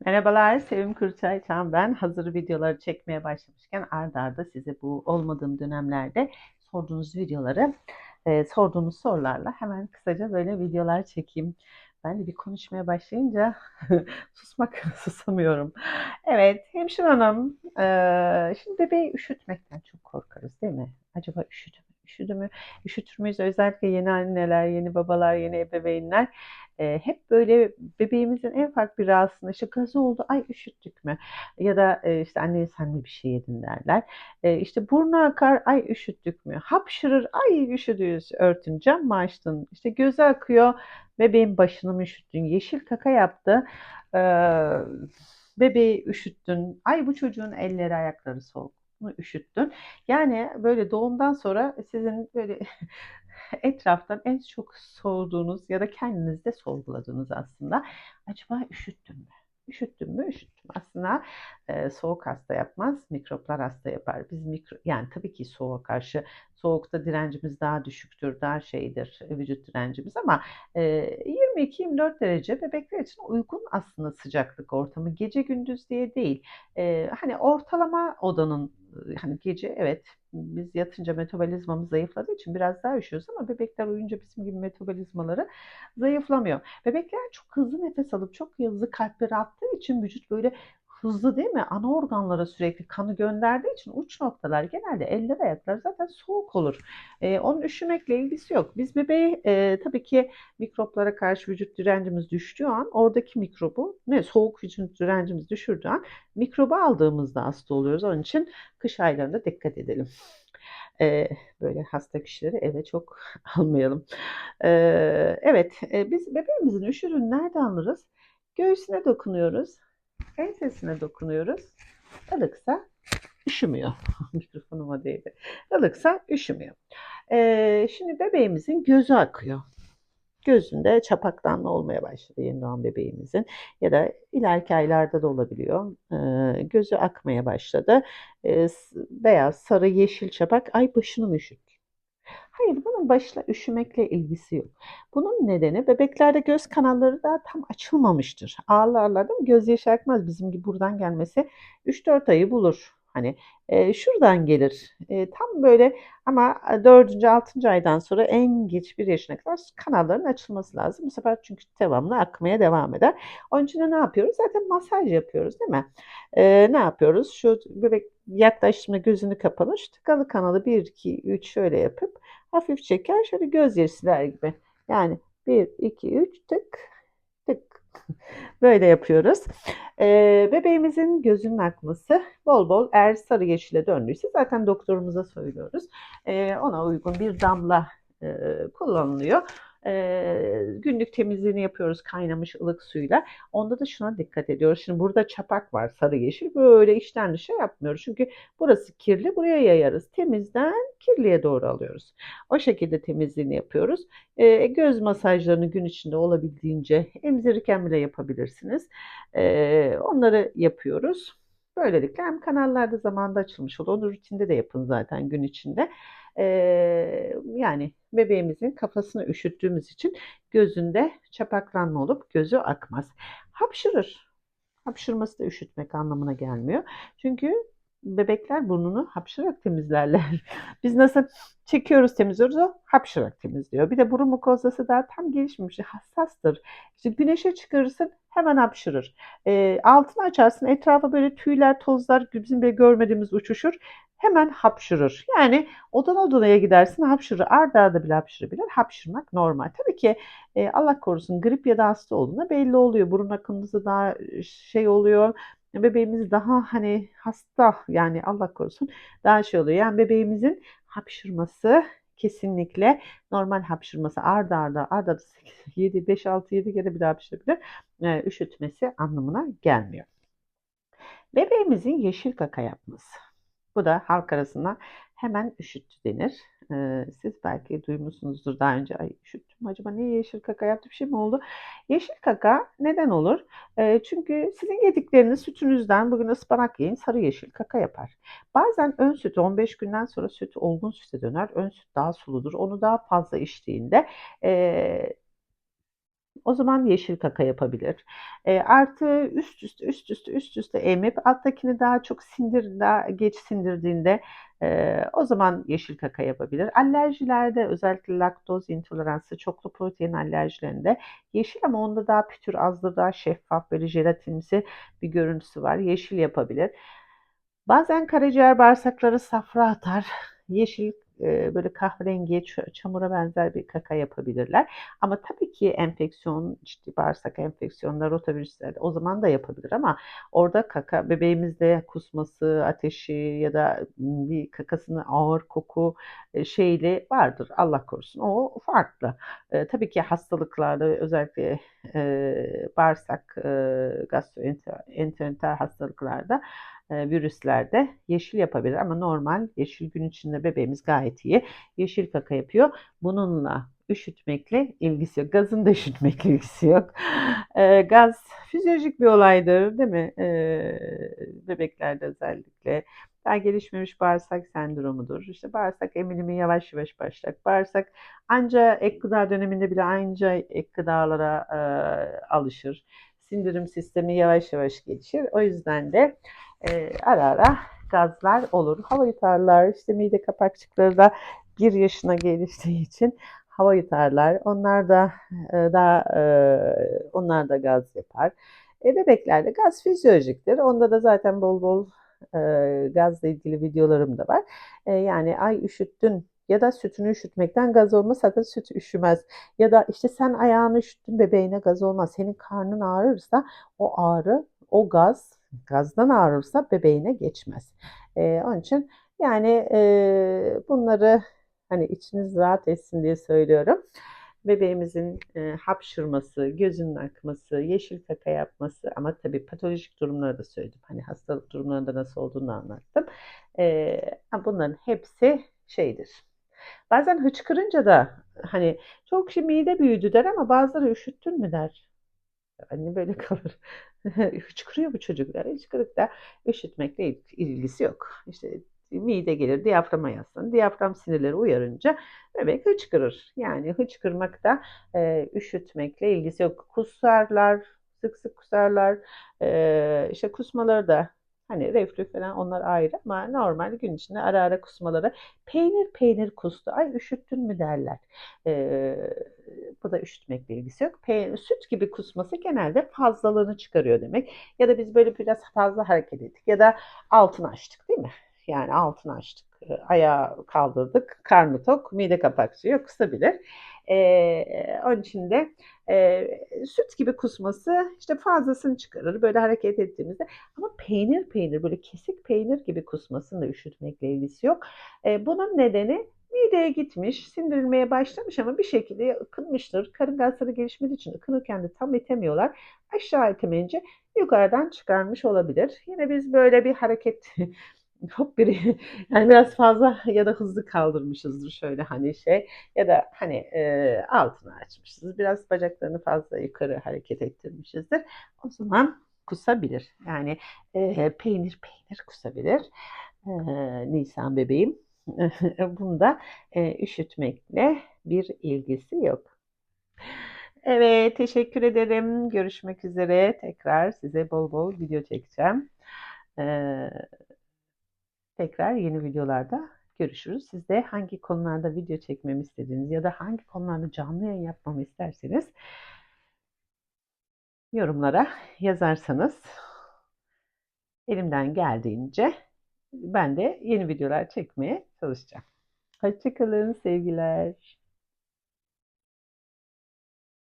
Merhabalar, Sevim Kırçayçam ben. Hazır videoları çekmeye başlamışken ardarda arda size bu olmadığım dönemlerde sorduğunuz videoları, e, sorduğunuz sorularla hemen kısaca böyle videolar çekeyim. Ben de bir konuşmaya başlayınca susmak susamıyorum. Evet, hemşire hanım, e, şimdi bebeği üşütmekten çok korkarız değil mi? Acaba üşüdü mü? Üşüdü mü? Üşütür müyüz? Özellikle yeni anneler, yeni babalar, yeni ebeveynler e, hep böyle bebeğimizin en farklı bir rahatsızlığı işte gazı oldu? Ay üşüttük mü? Ya da e, işte anne sen mi bir şey yedin. derler. E, işte burnu akar ay üşüttük mü? Hapşırır ay üşüdüyüz. örtün cam mı açtın? İşte gözü akıyor. Bebeğin başını mı üşüttün? Yeşil kaka yaptı. E, bebeği üşüttün. Ay bu çocuğun elleri ayakları soğuk üşüttün. Yani böyle doğumdan sonra sizin böyle etraftan en çok sorduğunuz ya da kendinizde sorguladığınız aslında acaba üşüttüm mü? Üşüttüm mü? Üşüttüm. Aslında e, soğuk hasta yapmaz, mikroplar hasta yapar. Biz mikro, yani tabii ki soğuğa karşı soğukta direncimiz daha düşüktür, daha şeydir vücut direncimiz ama e, 22-24 derece bebekler için uygun aslında sıcaklık ortamı. Gece gündüz diye değil. E, hani ortalama odanın hani gece evet biz yatınca metabolizmamız zayıfladığı için biraz daha üşüyoruz ama bebekler uyuyunca bizim gibi metabolizmaları zayıflamıyor. Bebekler çok hızlı nefes alıp çok hızlı kalpleri attığı için vücut böyle hızlı değil mi? Ana organlara sürekli kanı gönderdiği için uç noktalar genelde eller ayaklar zaten soğuk olur. E, onun üşümekle ilgisi yok. Biz bebeği e, tabii ki mikroplara karşı vücut direncimiz düştüğü an oradaki mikrobu ne soğuk vücut direncimiz düşürdüğü an mikrobu aldığımızda hasta oluyoruz. Onun için kış aylarında dikkat edelim. Ee, böyle hasta kişileri eve çok almayalım. Ee, evet, e, biz bebeğimizin üşürünü nerede alırız? Göğsüne dokunuyoruz. Ensesine dokunuyoruz. Ilıksa üşümüyor. Mikrofonuma değdi. Ilıksa üşümüyor. Ee, şimdi bebeğimizin gözü akıyor. Gözünde çapaklanma olmaya başladı yeni doğan bebeğimizin ya da ileriki aylarda da olabiliyor. Ee, gözü akmaya başladı. Ee, beyaz, sarı, yeşil çapak ay başını mı üşüttü? Hayır, bunun başla üşümekle ilgisi yok. Bunun nedeni bebeklerde göz kanalları da tam açılmamıştır. Ağlarlar değil mi? Gözyaşı akmaz. Bizim gibi buradan gelmesi 3-4 ayı bulur. Hani e, şuradan gelir. E, tam böyle ama 4. 6. aydan sonra en geç bir yaşına kadar kanalların açılması lazım. Bu sefer çünkü devamlı akmaya devam eder. Onun için de ne yapıyoruz? Zaten masaj yapıyoruz değil mi? E, ne yapıyoruz? Şu bebek yaklaştığında gözünü kapanır. Tıkalı kanalı 1, 2, 3 şöyle yapıp hafif çeker. Şöyle göz siler gibi. Yani 1, 2, 3 tık tık. Böyle yapıyoruz. Ee, bebeğimizin gözünün akması bol bol eğer sarı yeşile döndüyse zaten doktorumuza söylüyoruz. Ee, ona uygun bir damla e, kullanılıyor e, günlük temizliğini yapıyoruz kaynamış ılık suyla. Onda da şuna dikkat ediyoruz. Şimdi burada çapak var sarı yeşil. Böyle içten dışa yapmıyoruz. Çünkü burası kirli buraya yayarız. Temizden kirliye doğru alıyoruz. O şekilde temizliğini yapıyoruz. E, göz masajlarını gün içinde olabildiğince emzirirken bile yapabilirsiniz. E, onları yapıyoruz. Böylelikle hem kanallarda zamanda açılmış olur. Onu rutinde de yapın zaten gün içinde. Ee, yani bebeğimizin kafasını üşüttüğümüz için gözünde çapaklanma olup gözü akmaz. Hapşırır. Hapşırması da üşütmek anlamına gelmiyor. Çünkü bebekler burnunu hapşırarak temizlerler. Biz nasıl çekiyoruz temizliyoruz o hapşırarak temizliyor. Bir de burun mukozası daha tam gelişmemiş, hassastır. İşte güneşe çıkarırsın hemen hapşırır. E, altını açarsın etrafa böyle tüyler, tozlar bizim bile görmediğimiz uçuşur. Hemen hapşırır. Yani odan odaya gidersin hapşırır. Arda arda bile hapşırabilir. Hapşırmak normal. Tabii ki e, Allah korusun grip ya da hasta olduğunda belli oluyor. Burun akıntısı daha şey oluyor bebeğimiz daha hani hasta yani Allah korusun daha şey oluyor. Yani bebeğimizin hapşırması kesinlikle normal hapşırması arda arda arda 7 5 6 7 kere bir daha hapşırabilir. E, üşütmesi anlamına gelmiyor. Bebeğimizin yeşil kaka yapması. Bu da halk arasında hemen üşüttü denir. Ee, siz belki duymuşsunuzdur daha önce. Ay üşüttüm acaba niye yeşil kaka yaptı bir şey mi oldu? Yeşil kaka neden olur? Ee, çünkü sizin yedikleriniz sütünüzden bugün ıspanak yiyin sarı yeşil kaka yapar. Bazen ön süt 15 günden sonra süt olgun süte döner. Ön süt daha suludur. Onu daha fazla içtiğinde e, o zaman yeşil kaka yapabilir. E, artı üst üste üst üste üst üste emip alttakini daha çok sindir daha geç sindirdiğinde e, o zaman yeşil kaka yapabilir. Alerjilerde özellikle laktoz intoleransı, çoklu protein alerjilerinde yeşil ama onda daha pütür azdır, daha şeffaf böyle jelatinimsi bir görüntüsü var. Yeşil yapabilir. Bazen karaciğer bağırsakları safra atar. Yeşil e, böyle kahverengi çamura benzer bir kaka yapabilirler. Ama tabii ki enfeksiyon, ciddi bağırsak enfeksiyonları, rotavirüslerde o zaman da yapabilir ama orada kaka bebeğimizde kusması, ateşi ya da bir kakasını ağır koku e, şeyli vardır. Allah korusun. O farklı. E, tabii ki hastalıklarda özellikle e, bağırsak e, gastroenteroenter hastalıklarda e, virüslerde yeşil yapabilir ama normal yeşil gün içinde bebeğimiz gayet iyi yeşil kaka yapıyor. Bununla üşütmekle ilgisi yok. Gazın da üşütmekle ilgisi yok. E, gaz fizyolojik bir olaydır değil mi? E, bebeklerde özellikle. Daha gelişmemiş bağırsak sendromudur. İşte bağırsak emilimi yavaş yavaş başlar. Bağırsak anca ek gıda döneminde bile anca ek gıdalara e, alışır. Sindirim sistemi yavaş yavaş gelişir. O yüzden de e, ara ara gazlar olur. Hava yutarlar, işte mide kapakçıkları da bir yaşına geliştiği için hava yutarlar. Onlar da e, daha e, onlar da gaz yapar. E, bebeklerde gaz fizyolojiktir. Onda da zaten bol bol e, gazla ilgili videolarım da var. E, yani ay üşüttün ya da sütünü üşütmekten gaz olmaz zaten süt üşümez. Ya da işte sen ayağını üşüttün bebeğine gaz olmaz. Senin karnın ağrırsa o ağrı, o gaz gazdan ağrırsa bebeğine geçmez. E, onun için yani e, bunları hani içiniz rahat etsin diye söylüyorum. Bebeğimizin e, hapşırması, gözünün akması, yeşil kaka yapması ama tabii patolojik durumları da söyledim. Hani hastalık durumlarında nasıl olduğunu anlattım. E, bunların hepsi şeydir. Bazen hıçkırınca da hani çok şey mide büyüdü der ama bazıları üşüttün mü der. Hani böyle kalır. Hıçkırıyor bu çocuklar. Hıçkırıkta üşütmekle ilgisi yok. İşte mide gelir, diyaframa yaslanır. Diyafram sinirleri uyarınca bebek hıçkırır. Yani hıçkırmak da e, üşütmekle ilgisi yok. Kusarlar, sık sık kusarlar. E, işte kusmaları da Hani reflü falan onlar ayrı ama normal gün içinde ara ara kusmaları peynir peynir kustu. Ay üşüttün mü derler. Ee, bu da üşütmekle ilgisi yok. Peynir, süt gibi kusması genelde fazlalığını çıkarıyor demek. Ya da biz böyle biraz fazla hareket ettik ya da altını açtık değil mi? Yani altını açtık. Ayağı kaldırdık. Karnı tok, mide kapakçığı kusabilir. Ee, onun için de e, süt gibi kusması işte fazlasını çıkarır böyle hareket ettiğimizde. Ama peynir peynir böyle kesik peynir gibi kusmasının da üşütmekle ilgisi yok. E, bunun nedeni mideye gitmiş, sindirilmeye başlamış ama bir şekilde ıkınmıştır. Karın gazları gelişmediği için ıkınırken de tam itemiyorlar. Aşağı itemeyince yukarıdan çıkarmış olabilir. Yine biz böyle bir hareket hop biri yani biraz fazla ya da hızlı kaldırmışızdır şöyle hani şey ya da hani e, altını açmışız biraz bacaklarını fazla yukarı hareket ettirmişizdir o zaman kusabilir yani e, peynir peynir kusabilir e, Nisan bebeğim bunda e, üşütmekle bir ilgisi yok. Evet, teşekkür ederim. Görüşmek üzere. Tekrar size bol bol video çekeceğim. Ee, Tekrar yeni videolarda görüşürüz. Siz de hangi konularda video çekmemi istediğiniz ya da hangi konularda canlı yayın yapmamı isterseniz yorumlara yazarsanız elimden geldiğince ben de yeni videolar çekmeye çalışacağım. Hoşçakalın sevgiler.